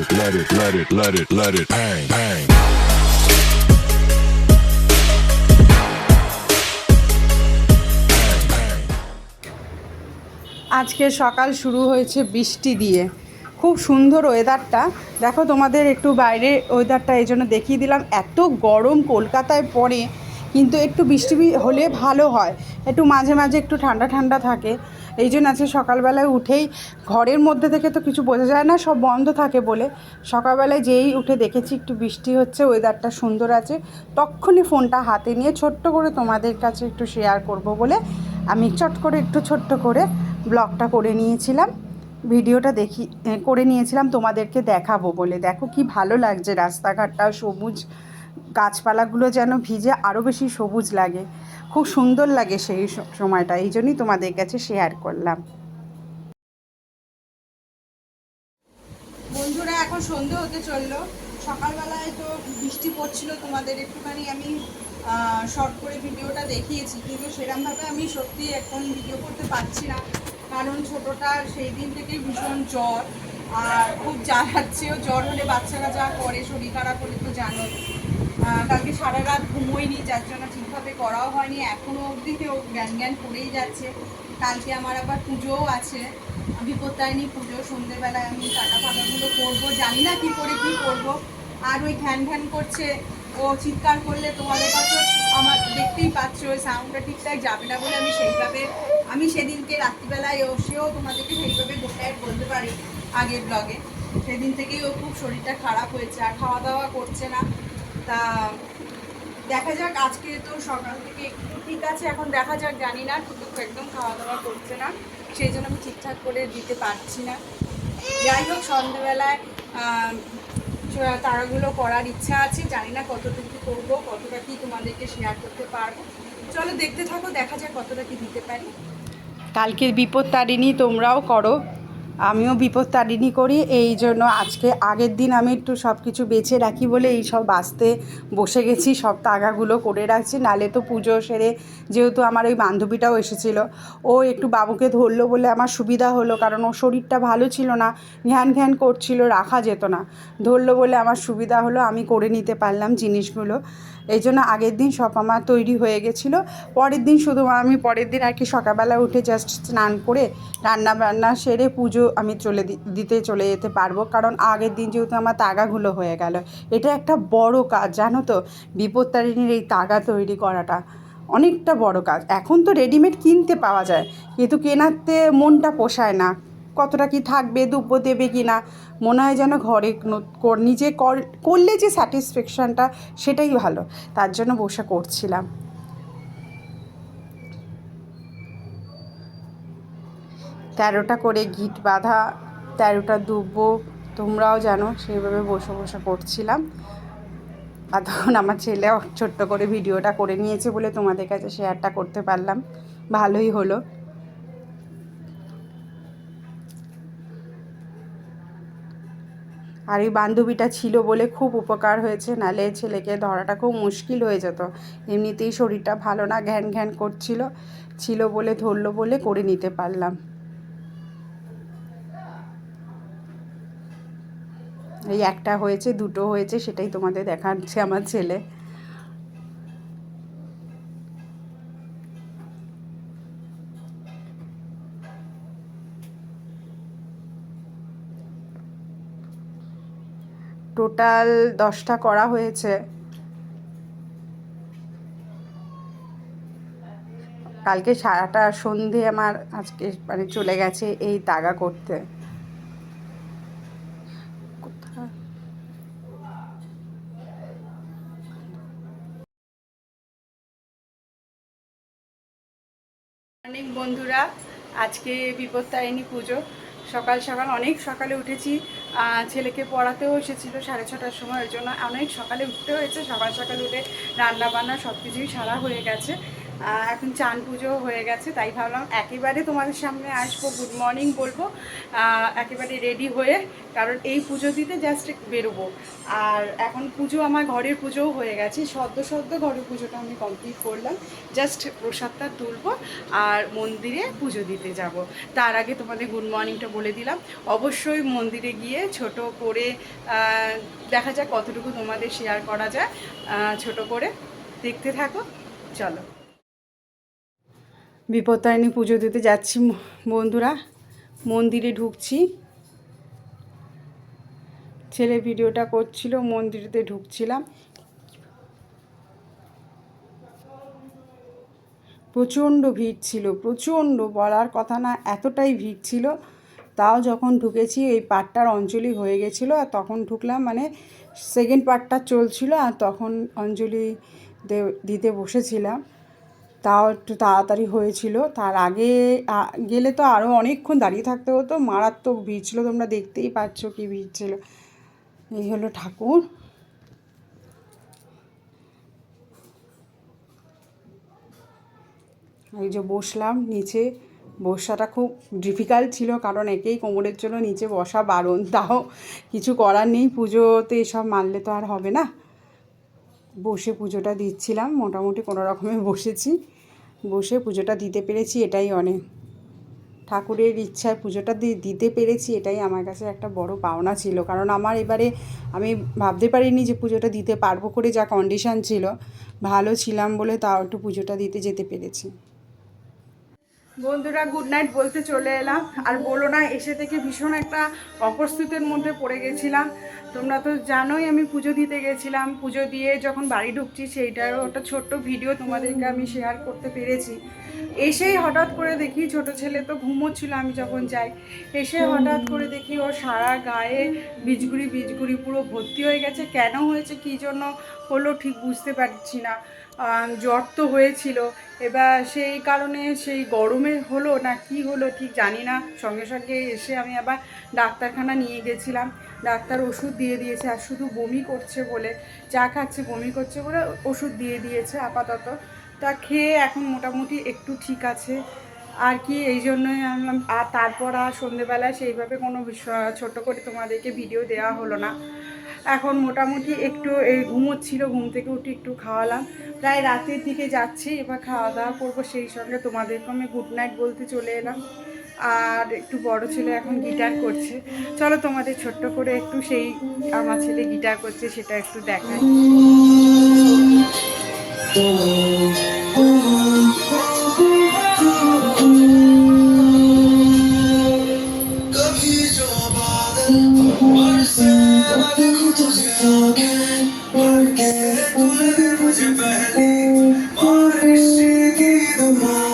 it, let it, let it, let it, let it bang, bang. আজকে সকাল শুরু হয়েছে বৃষ্টি দিয়ে। খুব সুন্দর ওয়েদারটা দেখো তোমাদের একটু বাইরে ওয়েদারটা এই জন্য দেখিয়ে দিলাম। এত গরম কলকাতায় পড়ে। কিন্তু একটু বৃষ্টি হলে ভালো হয়। একটু মাঝে মাঝে একটু ঠান্ডা ঠান্ডা থাকে। এই জন্য আজকে সকালবেলায় উঠেই ঘরের মধ্যে থেকে তো কিছু বোঝা যায় না, সব বন্ধ থাকে বলে। সকালবেলায় যেই উঠে দেখেছি একটু বৃষ্টি হচ্ছে ওয়েদারটা সুন্দর আছে। তখনই ফোনটা হাতে নিয়ে ছোট্ট করে তোমাদের কাছে একটু শেয়ার করব বলে আমি চট করে একটু ছোট্ট করে ব্লগটা করে নিয়েছিলাম। ভিডিওটা দেখি করে নিয়েছিলাম, তোমাদেরকে দেখাবো বলে। দেখো কি ভালো লাগছে রাস্তাঘাটটা সবুজ। গাছপালাগুলো যেন ভিজে আরও বেশি সবুজ লাগে। খুব সুন্দর লাগে সেই সময়টা, এই জন্যই তোমাদের কাছে শেয়ার করলাম। বন্ধুরা, এখন সন্ধে হতে চলল। সকালবেলায় তো বৃষ্টি পড়ছিল তোমাদের একটুখানি, আমি শর্ট করে ভিডিওটা দেখিয়েছি, কিন্তু সেরকমভাবে আমি সত্যি এখন ভিডিও করতে পারছি না। কারণ ছোটোটার সেই দিন থেকেই ভীষণ জ্বর, আর খুব জ্বালাচ্ছেও। জ্বর হলে বাচ্চারা যা করে, শরীর খারাপ হলে তো জানো কালকে সারা রাত ঘুমোইনি, যার জন্য ঠিকভাবে করাও হয়নি। এখনও অবধি কেউ জ্ঞান জ্ঞান করেই যাচ্ছে। কালকে আমার আবার পুজোও আছে। বিপত্তারিণী পুজো, সন্ধেবেলায় আমি টাকা ফাঁকাগুলো করব। জানি না কী করে কী করব। আর ওই ঘ্যান ঘ্যান করছে, ও চিৎকার করলে তোমাদের কাছে আমার দেখতেই পাচ্ছ, ওই সাউন্ডটা ঠিকঠাক যাবে না বলে আমি সেইভাবে, আমি সেদিনকে রাত্রিবেলায় এসেও তোমাদেরকে সেইভাবে গোটায় বলতে পারি আগের ব্লগে সেদিন থেকেই ও খুব শরীরটা খারাপ হয়েছে, আর খাওয়া দাওয়া করছে না। তা দেখা যাক, আজকে তো সকাল থেকে একটু ঠিক আছে, এখন দেখা যাক, জানি না, কিন্তু একদম খাওয়া দাওয়া করছে না, সেই জন্য আমি ঠিকঠাক করে দিতে পারছি না। যাই হোক সন্ধ্যেবেলায় তারাগুলো করার ইচ্ছা আছে, জানি না কতটা কতটুকু করব, কতটা কি তোমাদেরকে শেয়ার করতে পারব। চলো দেখতে থাকো, দেখা যাক কতটা কি দিতে পারি। কালকে বিপদ তারিণী তোমরাও করো। আমিও বিপদ তারিণী করি, এই জন্য আজকে আগের দিন আমি একটু সব কিছু বেছে রাখি বলে এই সব বাঁচতে বসে গেছি, সব তাগাগুলো করে রাখছি, নালে তো পুজো সেরে যেহেতু আমার ওই বান্ধবীটাও এসেছিল, ও একটু বাবুকে ধরলো বলে আমার সুবিধা হলো, কারণ ওর শরীরটা ভালো ছিল না, ঘ্যান ঘ্যান করছিল, রাখা যেত না, ধরলো বলে আমার সুবিধা হলো, আমি করে নিতে পারলাম জিনিসগুলো এই জন্য আগের দিন সব আমার তৈরি হয়ে গেছিল। পরের দিন শুধু আমি, পরের দিন আর কি সকালবেলা উঠে জাস্ট স্নান করে রান্না বান্না সেরে পুজো আমি চলে দিতে চলে যেতে পারব। কারণ আগের দিন যেহেতু আমার তাগাগুলো হয়ে গেল, এটা একটা বড় কাজ, জানো তো? বিপত্তারিণীর এই তাগা তৈরি করাটা অনেকটা বড় কাজ। এখন তো রেডিমেড কিনতে পাওয়া যায়, কিন্তু কেনাতে মনটা পোষায় না। কতটা কি থাকবে দুব্য দেবে কি না, মনে হয় যেন ঘরে নিজে কর- করলে যে স্যাটিসফ্যাকশানটা সেটাই ভালো। তার জন্য বসে করছিলাম। তেরোটা করে গিট বাঁধা, তেরোটা দুব্য তোমরাও জানো সেইভাবে বসে বসে করছিলাম। আর তখন আমার ছেলেও ছোট্ট করে ভিডিওটা করে নিয়েছে বলে তোমাদের কাছে শেয়ারটা করতে পারলাম। ভালোই হলো। আর এই বান্ধবীটা ছিল বলে খুব উপকার হয়েছে, নালে ছেলেকে ধরাটা খুব মুশকিল হয়ে যেত। এমনিতেই শরীরটা ভালো না, ঘ্যান ঘ্যান করছিল, ছিল বলে ধরলো বলে করে নিতে পারলাম। এই একটা হয়েছে, দুটো হয়েছে, সেটাই তোমাদের দেখাচ্ছে আমার ছেলে। টোটাল দশটা করা হয়েছে। কালকে সারাটা সন্ধে আমার আজকে মানে চলে গেছে এই তাগা করতে। অনেক বন্ধুরা, আজকে বিপত্তারিণী পুজো। সকাল সকাল অনেক সকালে উঠেছি। ছেলেকে পড়াতেও এসেছিল সাড়ে ছটার সময়, ওই জন্য অনেক সকালে উঠতে হয়েছে। সকাল সকাল উঠে রান্না বান্না সব কিছুই সারা হয়ে গেছে। এখন চান পুজো হয়ে গেছে, তাই ভাবলাম একেবারে তোমাদের সামনে আসব গুড মর্নিং বলব একেবারে রেডি হয়ে কারণ এই পুজো দিতে জাস্ট বেরোবো। আর এখন পুজো আমার ঘরের পুজোও হয়ে গেছে, সদ্য সদ্য ঘরের পুজোটা আমি কমপ্লিট করলাম জাস্ট প্রসাদটা তুলবো আর মন্দিরে পুজো দিতে যাব। তার আগে তোমাদের গুড মর্নিংটা বলে দিলাম, অবশ্যই মন্দিরে গিয়ে ছোট করে দেখা যাক কতটুকু তোমাদের শেয়ার করা যায় ছোট করে দেখতে থাকো, চলো। বিপত্তারিণী পুজো দিতে যাচ্ছি বন্ধুরা। মন্দিরে ঢুকছি। ছেলে ভিডিওটা করছিল, মন্দিরেতে ঢুকছিলাম। প্রচণ্ড ভিড় ছিল, প্রচণ্ড বলার কথা না, এতটাই ভিড় ছিল। তাও যখন ঢুকেছি, এই পাটটার অঞ্জলি হয়ে গেছিল আর তখন ঢুকলাম মানে সেকেন্ড পার্টটা চলছিল আর তখন অঞ্জলি দিতে বসেছিলাম। তাও একটু তাড়াতাড়ি হয়েছিল। তার আগে গেলে তো আরও অনেকক্ষণ দাঁড়িয়ে থাকতে হতো। মারাত্মক ভিড় ছিল, তোমরা দেখতেই পাচ্ছ কি ভিড় ছিল। এই হলো ঠাকুর। এই যে বসলাম নিচে। বসাটা খুব ডিফিকাল্ট ছিল, কারণ একেই কোমরের জন্য নিচে বসা বারণ। তাও কিছু করার নেই, পুজোতে এসব মানলে তো আর হবে না। বসে পুজোটা দিচ্ছিলাম, মোটামুটি কোনো রকমে বসেছি। বসে পুজোটা দিতে পেরেছি এটাই অনেক। ঠাকুরের ইচ্ছায় পুজোটা দিতে পেরেছি এটাই আমার কাছে একটা বড় পাওনা ছিল। কারণ আমার এবারে আমি ভাবতে পারিনি যে পুজোটা দিতে পারব করে যা কন্ডিশন ছিল, ভালো ছিলাম বলে তাও একটু পুজোটা দিতে যেতে পেরেছি। বন্ধুরা গুড নাইট বলতে চলে এলাম। আর বলো না, এসে থেকে ভীষণ একটা অপ্রস্তুতের মধ্যে পড়ে গেছিলাম। তোমরা তো জানোই আমি পুজো দিতে গেছিলাম। পুজো দিয়ে যখন বাড়ি ঢুকছি, সেইটারও একটা ছোট্ট ভিডিও তোমাদেরকে আমি শেয়ার করতে পেরেছি। এসেই হঠাৎ করে দেখি ছোট ছেলে তো ঘুমোচ্ছিল আমি যখন যাই। এসে হঠাৎ করে দেখি ও সারা গায়ে বীজগুড়ি বীজগুড়ি পুরো ভর্তি হয়ে গেছে। কেন হয়েছে কী জন্য হলো ঠিক বুঝতে পারছি না। জ্বর তো হয়েছিল। এবার সেই কারণে সেই গরমে হলো না কি হলো ঠিক জানি না। সঙ্গে সঙ্গে এসে আমি আবার ডাক্তারখানা নিয়ে গেছিলাম। ডাক্তার ওষুধ দিয়ে দিয়েছে আর শুধু বমি করছে বলে, চা খাচ্ছে, বমি করছে বলে ওষুধ দিয়ে দিয়েছে আপাতত। তা খেয়ে এখন মোটামুটি একটু ঠিক আছে। আর কি, এই জন্যই আর তারপর আর সন্ধেবেলায় সেইভাবে কোনো ছোট করে তোমাদেরকে ভিডিও দেওয়া হলো না। এখন মোটামুটি একটু এই ঘুমোচ্ছিল, ঘুম থেকে উঠে একটু খাওয়ালাম। প্রায় রাতের দিকে যাচ্ছি, এবার খাওয়া দাওয়া করব সেই সঙ্গে তোমাদেরকে আমি গুড নাইট বলতে চলে এলাম। আর একটু বড় ছেলে এখন গিটার করছে। চলো তোমাদের ছোট্ট করে একটু সেই আমার ছেলে গিটার করছে, সেটা একটু দেখাই। Tüm ben, Marek Şigiduman